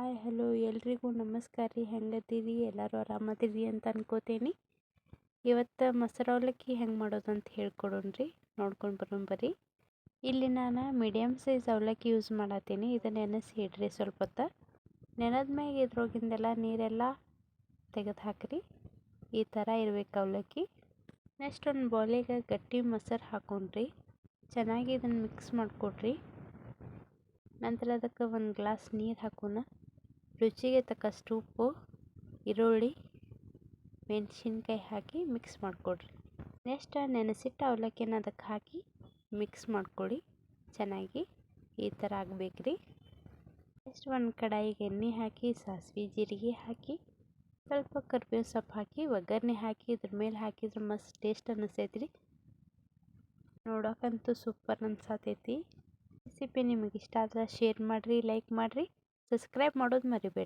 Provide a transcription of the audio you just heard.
Hi, hello ಎಲ್ರಿಗೂ ನಮಸ್ಕಾರ ರೀ. ಹೆಂಗದೀರಿ ಎಲ್ಲರೂ ಆರಾಮದಿರಿ ಅಂತ ಅನ್ಕೋತೀನಿ. ಇವತ್ತು ಮೊಸರು ಅವಲಕ್ಕಿ ಹೆಂಗೆ ಮಾಡೋದು ಅಂತ ಹೇಳ್ಕೊಡೋಣ್ರಿ ನೋಡ್ಕೊಂಡು ಬರೋಣ ಬರ್ರಿ. ಇಲ್ಲಿ ನಾನು ಮೀಡಿಯಮ್ ಸೈಜ್ ಅವಲಕ್ಕಿ ಯೂಸ್ ಮಾಡತ್ತೀನಿ ಇದನ್ನು ನೆನೆಸಿ ಇಡ್ರಿ ಸ್ವಲ್ಪ ಹೊತ್ತು. ನೆನೆದ ಮ್ಯಾಗ ಇದ್ರೊಳಗಿಂದೆಲ್ಲ ನೀರೆಲ್ಲ ತೆಗೆದು ಹಾಕ್ರಿ. ಈ ಥರ ಇರ್ಬೇಕು ಅವಲಕ್ಕಿ. ನೆಕ್ಸ್ಟ್ ಒಂದು ಬೌಲಿಗೆ ಗಟ್ಟಿ ಮೊಸರು ಹಾಕೊಂಡ್ರಿ. ಚೆನ್ನಾಗಿ ಇದನ್ನು ಮಿಕ್ಸ್ ಮಾಡಿಕೊಡ್ರಿ. ನಂತರ ಅದಕ್ಕೆ ಒಂದು ಗ್ಲಾಸ್ ನೀರು ಹಾಕೋಣ. ರುಚಿಗೆ ತಕ್ಕಷ್ಟು ಉಪ್ಪು ಈರುಳ್ಳಿ, ಮೆಣಸಿನ್ಕಾಯಿ ಹಾಕಿ ಮಿಕ್ಸ್ ಮಾಡಿಕೊಡ್ರಿ. ನೆಕ್ಸ್ಟ್ ನೆನೆಸಿಟ್ಟು ಅವಲಕ್ಕಿನ ಅದಕ್ಕೆ ಹಾಕಿ ಮಿಕ್ಸ್ ಮಾಡಿಕೊಡಿ. ಚೆನ್ನಾಗಿ ಈ ಥರ ರೀ ನೆಕ್ಸ್ಟ್ ಒಂದು ಕಡಾಯಿಗೆ ಎಣ್ಣೆ ಹಾಕಿ, ಸಾಸಿವೆ, ಜೀರಿಗೆ ಹಾಕಿ, ಸ್ವಲ್ಪ ಕರ್ಬೇವು ಸೊಪ್ಪು ಹಾಕಿ, ಒಗ್ಗರಣೆ ಹಾಕಿ, ಇದ್ರ ಮೇಲೆ ಹಾಕಿದ್ರೆ ಮಸ್ತ್ ಟೇಸ್ಟ್ ಅನ್ನಿಸ್ತೈತ್ರಿ ನೋಡೋಕ್ಕಂತೂ ಸೂಪರ್ ಅನ್ಸತೈತಿ. ರೆಸಿಪಿ ನಿಮಗೆ ಇಷ್ಟ ಆದ್ರೆ ಶೇರ್ ಮಾಡಿರಿ ಲೈಕ್ ಮಾಡಿರಿ. ಸಬ್ಸ್ಕ್ರೈಬ್ ಮಾಡೋದು ಮರಿಬೇಡಿ